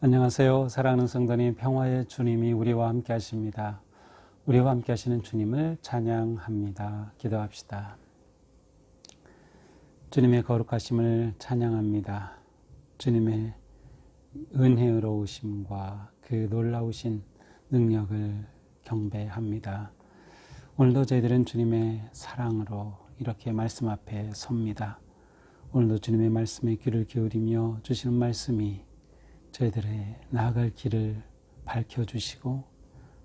안녕하세요. 사랑하는 성도님, 평화의 주님이 우리와 함께 하십니다. 우리와 함께 하시는 주님을 찬양합니다. 기도합시다. 주님의 거룩하심을 찬양합니다. 주님의 은혜로우심과 그 놀라우신 능력을 경배합니다. 오늘도 저희들은 주님의 사랑으로 이렇게 말씀 앞에 섭니다. 오늘도 주님의 말씀에 귀를 기울이며 주시는 말씀이 저희들의 나아갈 길을 밝혀주시고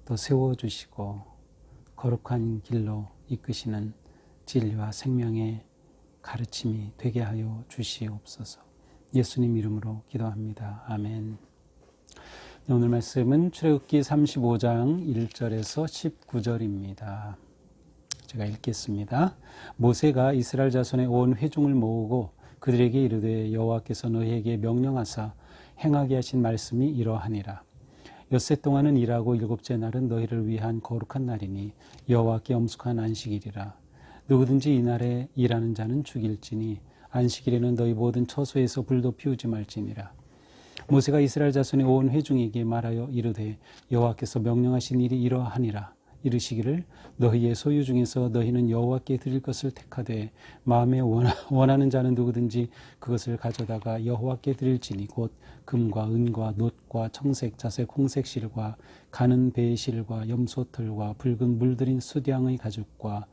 또 세워주시고 거룩한 길로 이끄시는 진리와 생명의 가르침이 되게 하여 주시옵소서. 예수님 이름으로 기도합니다. 아멘. 네, 오늘 말씀은 출애굽기 35장 1절에서 19절입니다. 제가 읽겠습니다. 모세가 이스라엘 자손의 온 회중을 모으고 그들에게 이르되 여호와께서 너희에게 명령하사 행하게 하신 말씀이 이러하니라. 엿새 동안은 일하고 일곱째 날은 너희를 위한 거룩한 날이니 여호와께 엄숙한 안식일이라. 누구든지 이날에 일하는 자는 죽일지니 안식일에는 너희 모든 처소에서 불도 피우지 말지니라. 모세가 이스라엘 자손의 온 회중에게 말하여 이르되 여호와께서 명령하신 일이 이러하니라. 이르시기를 너희의 소유 중에서 너희는 여호와께 드릴 것을 택하되 마음에 원하는 자는 누구든지 그것을 가져다가 여호와께 드릴지니 곧 금과 은과 놋과 청색 자색 홍색 실과 가는 배의 실과 염소털과 붉은 물들인 수량의 가죽과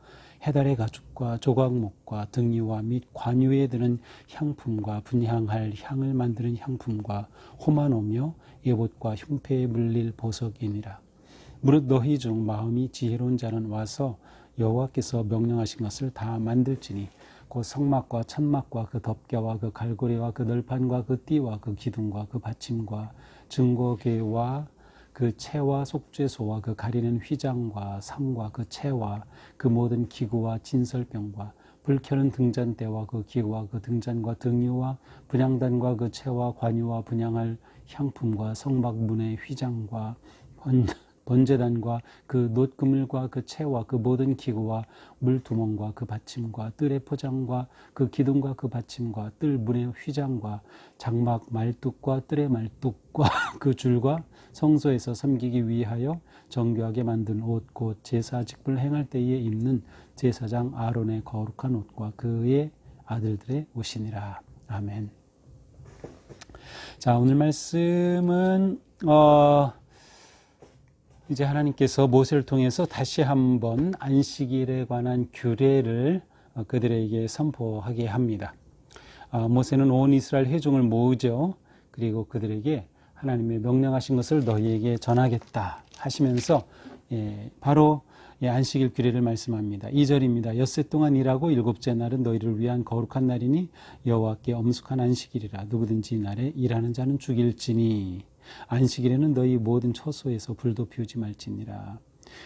해달의 가죽과 조각목과 등유와 및 관유에 드는 향품과 분향할 향을 만드는 향품과 호마노며 예봇과 흉패에 물릴 보석이니라. 무릇 너희 중 마음이 지혜로운 자는 와서 여호와께서 명령하신 것을 다 만들지니 그 성막과 천막과 그 덮개와 그 갈고리와 그 널판과 그 띠와 그 기둥과 그 받침과 증거계와 그 채와 속죄소와 그 가리는 휘장과 상과 그 채와 그 모든 기구와 진설병과 불켜는 등잔대와 그 기구와 그 등잔과 등유와 분양단과 그 채와 관유와 분양할 향품과 성막 문의 휘장과 번 제단과 그 놋그물과 그 채와 그 모든 기구와 물두멍과 그 받침과 뜰의 포장과 그 기둥과 그 받침과 뜰 문의 휘장과 장막 말뚝과 뜰의 말뚝과 그 줄과 성소에서 섬기기 위하여 정교하게 만든 옷 곧 제사 직분을 행할 때에 입는 제사장 아론의 거룩한 옷과 그의 아들들의 옷이니라. 아멘. 자, 오늘 말씀은 어 이제 하나님께서 모세를 통해서 다시 한번 안식일에 관한 규례를 어, 그들에게 선포하게 합니다. 어, 모세는 온 이스라엘 회중을 모으죠. 그리고 그들에게 하나님의 명령하신 것을 너희에게 전하겠다 하시면서 예, 바로 예, 안식일 규례를 말씀합니다. 2절입니다. 엿새 동안 일하고 일곱째 날은 너희를 위한 거룩한 날이니 여호와께 엄숙한 안식일이라 누구든지 이날에 일하는 자는 죽일지니 안식일에는 너희 모든 처소에서 불도 피우지 말지니라.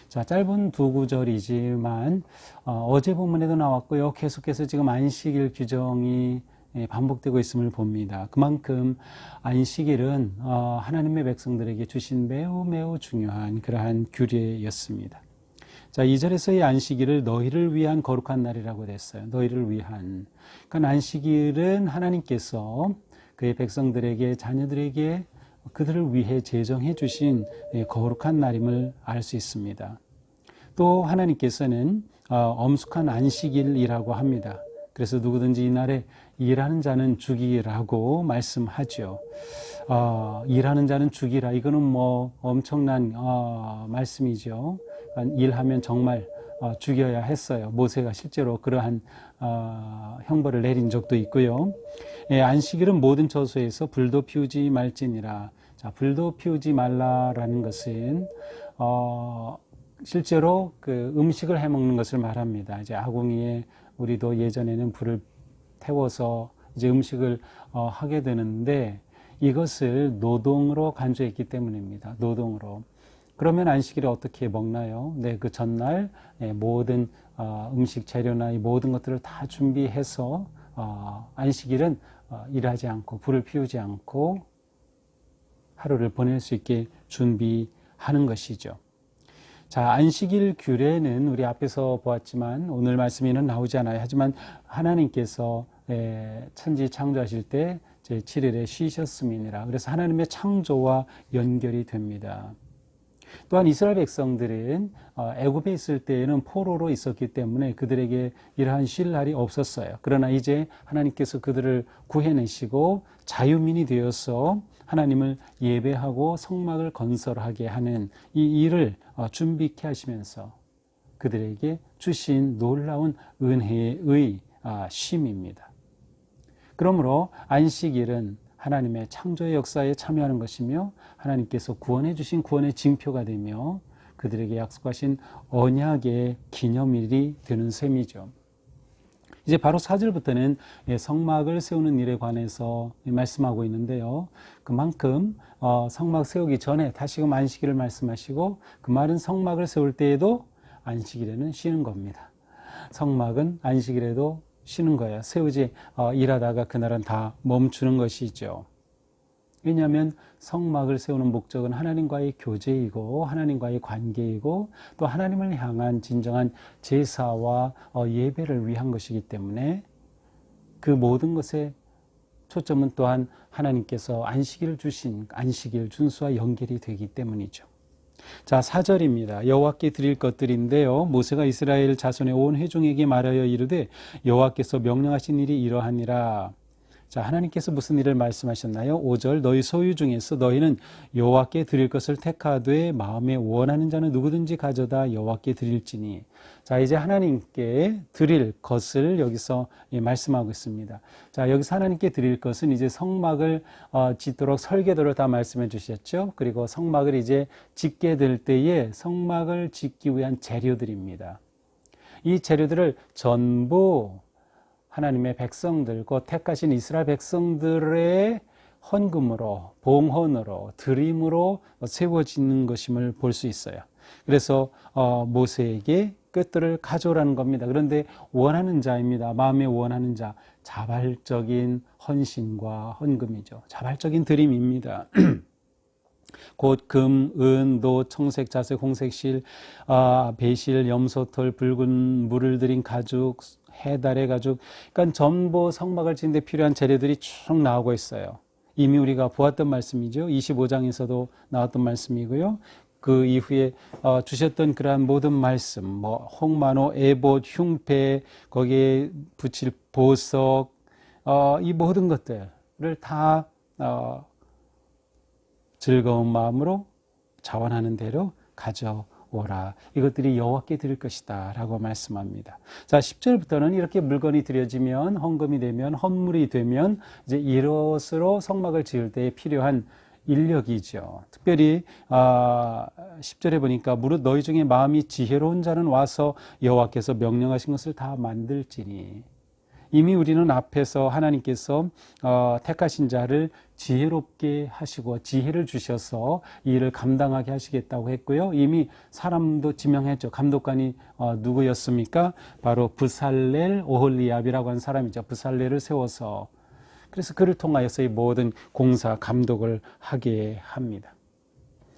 자, 짧은 두 구절이지만 어, 제 본문에도 나왔고요. 계속해서 지금 안식일 규정이 예, 반복되고 있음을 봅니다. 그만큼 안식일은 어, 하나님의 백성들에게 주신 매우 매우 중요한 그러한 규례였습니다. 자, 2절에서의 안식일을 너희를 위한 거룩한 날이라고 됐어요. 너희를 위한. 그러니까 안식일은 하나님께서 그의 백성들에게 자녀들에게 그들을 위해 제정해 주신 예, 거룩한 날임을 알 수 있습니다. 또 하나님께서는 어, 엄숙한 안식일이라고 합니다. 그래서 누구든지 이날에 일하는 자는 죽이라고 말씀하죠. 어, 일하는 자는 죽이라. 이거는 뭐 엄청난 어, 말씀이죠. 일하면 정말 어, 죽여야 했어요. 모세가 실제로 그러한 어, 형벌을 내린 적도 있고요. 예, 안식일은 모든 처소에서 불도 피우지 말지니라. 자, 불도 피우지 말라라는 것은 어, 실제로 그 음식을 해 먹는 것을 말합니다. 이제 아궁이에 우리도 예전에는 불을 태워서 이제 음식을 어, 하게 되는데 이것을 노동으로 간주했기 때문입니다. 노동으로. 그러면 안식일에 어떻게 먹나요? 네, 그 전날 네, 모든 어, 음식 재료나 이 모든 것들을 다 준비해서 어, 안식일은 어, 일하지 않고 불을 피우지 않고 하루를 보낼 수 있게 준비하는 것이죠. 자, 안식일 규례는 우리 앞에서 보았지만 오늘 말씀에는 나오지 않아요. 하지만 하나님께서 예, 천지 창조하실 때 제 7일에 쉬셨음이니라. 그래서 하나님의 창조와 연결이 됩니다. 또한 이스라엘 백성들은 어, 애굽에 있을 때에는 포로로 있었기 때문에 그들에게 이러한 쉴 날이 없었어요. 그러나 이제 하나님께서 그들을 구해내시고 자유민이 되어서 하나님을 예배하고 성막을 건설하게 하는 이 일을 어, 준비케 하시면서 그들에게 주신 놀라운 은혜의 아, 쉼입니다. 그러므로 안식일은 하나님의 창조의 역사에 참여하는 것이며 하나님께서 구원해 주신 구원의 징표가 되며 그들에게 약속하신 언약의 기념일이 되는 셈이죠. 이제 바로 4절부터는 예, 성막을 세우는 일에 관해서 말씀하고 있는데요. 그만큼 어, 성막 세우기 전에 다시금 안식일을 말씀하시고 그 말은 성막을 세울 때에도 안식일에는 쉬는 겁니다. 성막은 안식일에도 쉬는 거예요. 세우지 어, 일하다가 그날은 다 멈추는 것이죠. 왜냐하면 성막을 세우는 목적은 하나님과의 교제이고 하나님과의 관계이고 또 하나님을 향한 진정한 제사와 어, 예배를 위한 것이기 때문에 그 모든 것에 초점은 또한 하나님께서 안식일을 주신 안식일 준수와 연결이 되기 때문이죠. 자, 4절입니다. 여호와께 드릴 것들인데요. 모세가 이스라엘 자손의 온 회중에게 말하여 이르되 여호와께서 명령하신 일이 이러하니라. 자, 하나님께서 무슨 일을 말씀하셨나요? 5절 너희 소유 중에서 너희는 여호와께 드릴 것을 택하되 마음에 원하는 자는 누구든지 가져다 여호와께 드릴지니. 자, 이제 하나님께 드릴 것을 여기서 말씀하고 있습니다. 자, 여기서 하나님께 드릴 것은 이제 성막을 어, 짓도록 설계도를 다 말씀해 주셨죠. 그리고 성막을 이제 짓게 될 때에 성막을 짓기 위한 재료들입니다. 이 재료들을 전부 하나님의 백성들, 곧 택하신 이스라엘 백성들의 헌금으로, 봉헌으로, 드림으로 세워지는 것임을 볼 수 있어요. 그래서 어, 모세에게 끝들을 가져오라는 겁니다. 그런데 원하는 자입니다. 마음에 원하는 자, 자발적인 헌신과 헌금이죠. 자발적인 드림입니다. 곧 금, 은, 도, 청색, 자색, 홍색 실, 아, 배실, 염소털, 붉은 물을 들인 가죽, 해달의 가죽, 그러니까 전부 성막을 짓는데 필요한 재료들이 쭉 나오고 있어요. 이미 우리가 보았던 말씀이죠. 25장에서도 나왔던 말씀이고요. 그 이후에 어, 주셨던 그러한 모든 말씀, 뭐 홍만호, 에봇, 흉패, 거기에 붙일 보석, 어, 이 모든 것들을 다 어, 즐거운 마음으로 자원하는 대로 가져 오라. 이것들이 여호와께 드릴 것이다. 라고 말씀합니다. 자, 10절부터는 이렇게 물건이 드려지면, 헌금이 되면, 헌물이 되면, 이제 이것으로 성막을 지을 때에 필요한 인력이죠. 특별히 아, 10절에 보니까 무릇 너희 중에 마음이 지혜로운 자는 와서 여호와께서 명령하신 것을 다 만들지니 이미 우리는 앞에서 하나님께서 어, 택하신 자를 지혜롭게 하시고 지혜를 주셔서 이 일을 감당하게 하시겠다고 했고요. 이미 사람도 지명했죠. 감독관이 어, 누구였습니까? 바로 부살렐 오홀리압이라고 하는 사람이죠. 부살렐을 세워서 그래서 그를 통하여서 이 모든 공사 감독을 하게 합니다.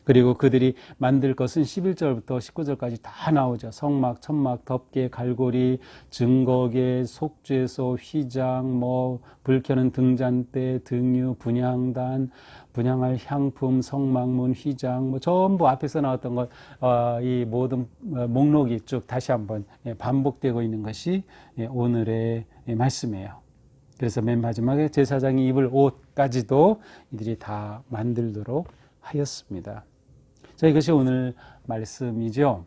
그리고 그들이 만들 것은 11절부터 19절까지 다 나오죠. 성막, 천막, 덮개, 갈고리, 증거계, 속죄소, 휘장, 뭐, 불 켜는 등잔대, 등유, 분향단, 분향할 향품, 성막문, 휘장, 뭐, 전부 앞에서 나왔던 것, 어, 이 모든 어, 목록이 쭉 다시 한번 예, 반복되고 있는 것이 예, 오늘의 예, 말씀이에요. 그래서 맨 마지막에 제사장이 입을 옷까지도 이들이 다 만들도록 하였습니다. 자, 이것이 오늘 말씀이죠.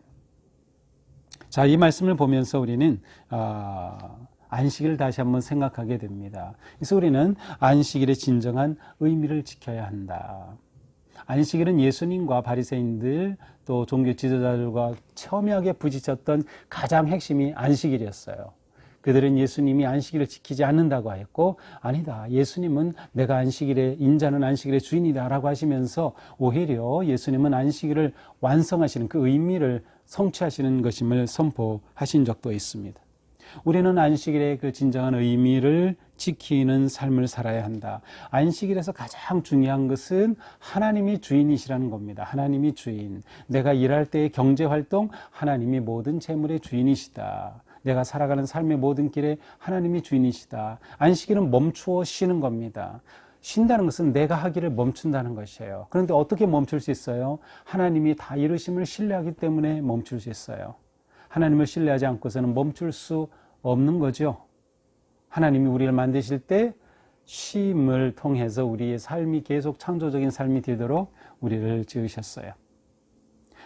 자, 이 말씀을 보면서 우리는 어, 안식일을 다시 한번 생각하게 됩니다. 그래서 우리는 안식일의 진정한 의미를 지켜야 한다. 안식일은 예수님과 바리새인들 또 종교 지도자들과 첨예하게 부딪혔던 가장 핵심이 안식일이었어요. 그들은 예수님이 안식일을 지키지 않는다고 하였고 아니다. 예수님은 내가 안식일의 인자는 안식일의 주인이다라고 하시면서 오히려 예수님은 안식일을 완성하시는 그 의미를 성취하시는 것임을 선포하신 적도 있습니다. 우리는 안식일의 그 진정한 의미를 지키는 삶을 살아야 한다. 안식일에서 가장 중요한 것은 하나님이 주인이시라는 겁니다. 하나님이 주인. 내가 일할 때의 경제 활동, 하나님이 모든 재물의 주인이시다. 내가 살아가는 삶의 모든 길에 하나님이 주인이시다. 안식일은 멈추어 쉬는 겁니다. 쉰다는 것은 내가 하기를 멈춘다는 것이에요. 그런데 어떻게 멈출 수 있어요? 하나님이 다 이루심을 신뢰하기 때문에 멈출 수 있어요. 하나님을 신뢰하지 않고서는 멈출 수 없는 거죠. 하나님이 우리를 만드실 때 쉼을 통해서 우리의 삶이 계속 창조적인 삶이 되도록 우리를 지으셨어요.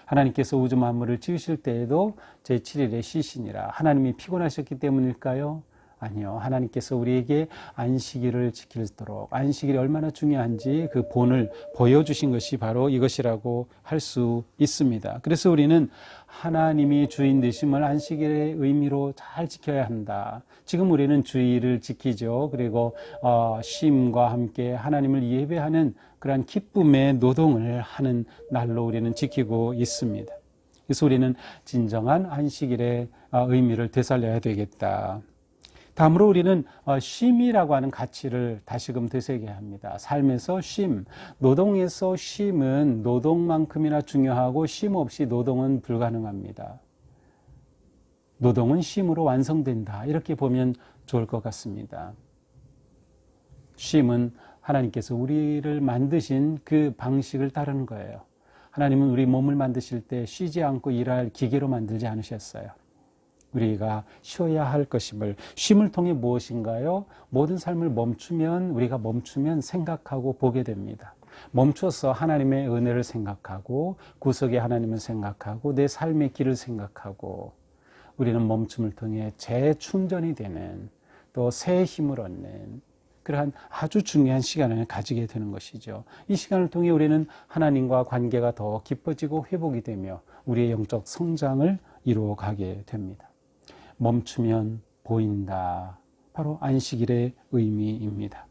하나님께서 우주 만물을 지으실 때에도 제7일에 쉬시니라. 하나님이 피곤하셨기 때문일까요? 아니요. 하나님께서 우리에게 안식일을 지키도록 안식일이 얼마나 중요한지 그 본을 보여주신 것이 바로 이것이라고 할 수 있습니다. 그래서 우리는 하나님이 주인 되심을 안식일의 의미로 잘 지켜야 한다. 지금 우리는 주의를 지키죠. 그리고 어, 쉼과 함께 하나님을 예배하는 그러한 기쁨의 노동을 하는 날로 우리는 지키고 있습니다. 그래서 우리는 진정한 안식일의 어, 의미를 되살려야 되겠다. 다음으로 우리는 어, 쉼이라고 하는 가치를 다시금 되새겨야 합니다. 삶에서 쉼, 노동에서 쉼은 노동만큼이나 중요하고 쉼 없이 노동은 불가능합니다. 노동은 쉼으로 완성된다. 이렇게 보면 좋을 것 같습니다. 쉼은 하나님께서 우리를 만드신 그 방식을 따르는 거예요. 하나님은 우리 몸을 만드실 때 쉬지 않고 일할 기계로 만들지 않으셨어요. 우리가 쉬어야 할 것임을 쉼을 통해 무엇인가요? 모든 삶을 멈추면 우리가 멈추면 생각하고 보게 됩니다. 멈춰서 하나님의 은혜를 생각하고 구속의 하나님을 생각하고 내 삶의 길을 생각하고 우리는 멈춤을 통해 재충전이 되는 또 새 힘을 얻는 그러한 아주 중요한 시간을 가지게 되는 것이죠. 이 시간을 통해 우리는 하나님과 관계가 더 깊어지고 회복이 되며 우리의 영적 성장을 이루어 가게 됩니다. 멈추면 보인다. 바로 안식일의 의미입니다.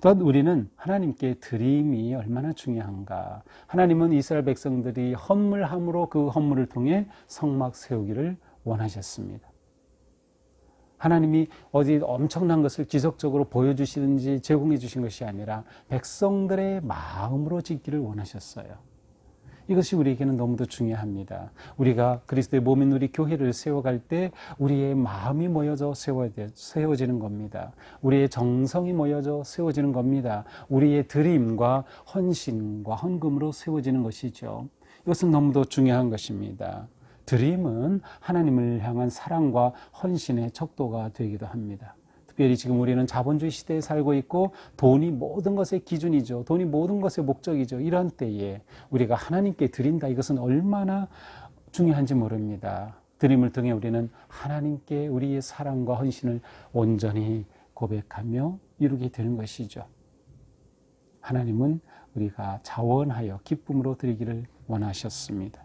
또한 우리는 하나님께 드림이 얼마나 중요한가. 하나님은 이스라엘 백성들이 헌물함으로 그 헌물을 통해 성막 세우기를 원하셨습니다. 하나님이 어디 엄청난 것을 지속적으로 보여주시든지 제공해 주신 것이 아니라 백성들의 마음으로 짓기를 원하셨어요. 이것이 우리에게는 너무도 중요합니다. 우리가 그리스도의 몸인 우리 교회를 세워갈 때 우리의 마음이 모여져 세워지는 겁니다. 우리의 정성이 모여져 세워지는 겁니다. 우리의 드림과 헌신과 헌금으로 세워지는 것이죠. 이것은 너무도 중요한 것입니다. 드림은 하나님을 향한 사랑과 헌신의 척도가 되기도 합니다. 특별히 지금 우리는 자본주의 시대에 살고 있고 돈이 모든 것의 기준이죠. 돈이 모든 것의 목적이죠. 이런 때에 우리가 하나님께 드린다. 이것은 얼마나 중요한지 모릅니다. 드림을 통해 우리는 하나님께 우리의 사랑과 헌신을 온전히 고백하며 이루게 되는 것이죠. 하나님은 우리가 자원하여 기쁨으로 드리기를 원하셨습니다.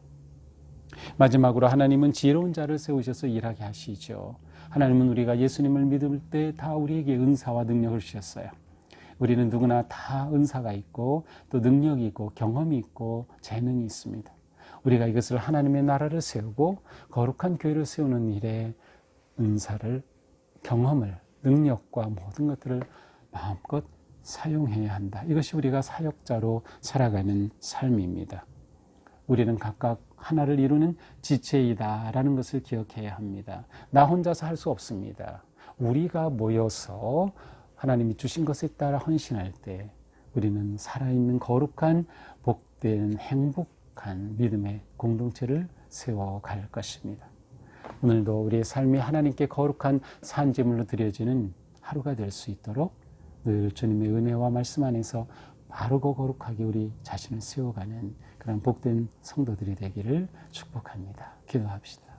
마지막으로 하나님은 지혜로운 자를 세우셔서 일하게 하시죠. 하나님은 우리가 예수님을 믿을 때 다 우리에게 은사와 능력을 주셨어요. 우리는 누구나 다 은사가 있고 또 능력이 있고 경험이 있고 재능이 있습니다. 우리가 이것을 하나님의 나라를 세우고 거룩한 교회를 세우는 일에 은사를 경험을 능력과 모든 것들을 마음껏 사용해야 한다. 이것이 우리가 사역자로 살아가는 삶입니다. 우리는 각각 하나를 이루는 지체이다라는 것을 기억해야 합니다. 나 혼자서 할 수 없습니다. 우리가 모여서 하나님이 주신 것에 따라 헌신할 때 우리는 살아있는 거룩한 복된 행복한 믿음의 공동체를 세워갈 것입니다. 오늘도 우리의 삶이 하나님께 거룩한 산재물로 드려지는 하루가 될 수 있도록 늘 주님의 은혜와 말씀 안에서 바르고 거룩하게 우리 자신을 세워가는 그런 복된 성도들이 되기를 축복합니다. 기도합시다.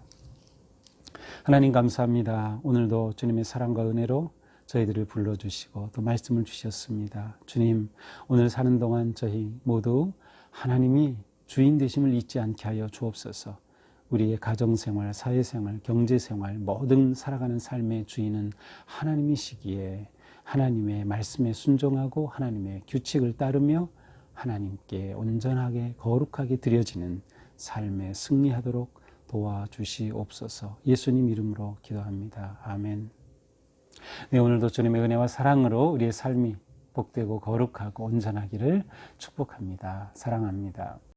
하나님 감사합니다. 오늘도 주님의 사랑과 은혜로 저희들을 불러주시고 또 말씀을 주셨습니다. 주님, 오늘 사는 동안 저희 모두 하나님이 주인 되심을 잊지 않게 하여 주옵소서. 우리의 가정생활, 사회생활, 경제생활, 모든 살아가는 삶의 주인은 하나님이시기에 하나님의 말씀에 순종하고 하나님의 규칙을 따르며 하나님께 온전하게 거룩하게 드려지는 삶에 승리하도록 도와주시옵소서 예수님 이름으로 기도합니다. 아멘. 네, 오늘도 주님의 은혜와 사랑으로 우리의 삶이 복되고 거룩하고 온전하기를 축복합니다. 사랑합니다.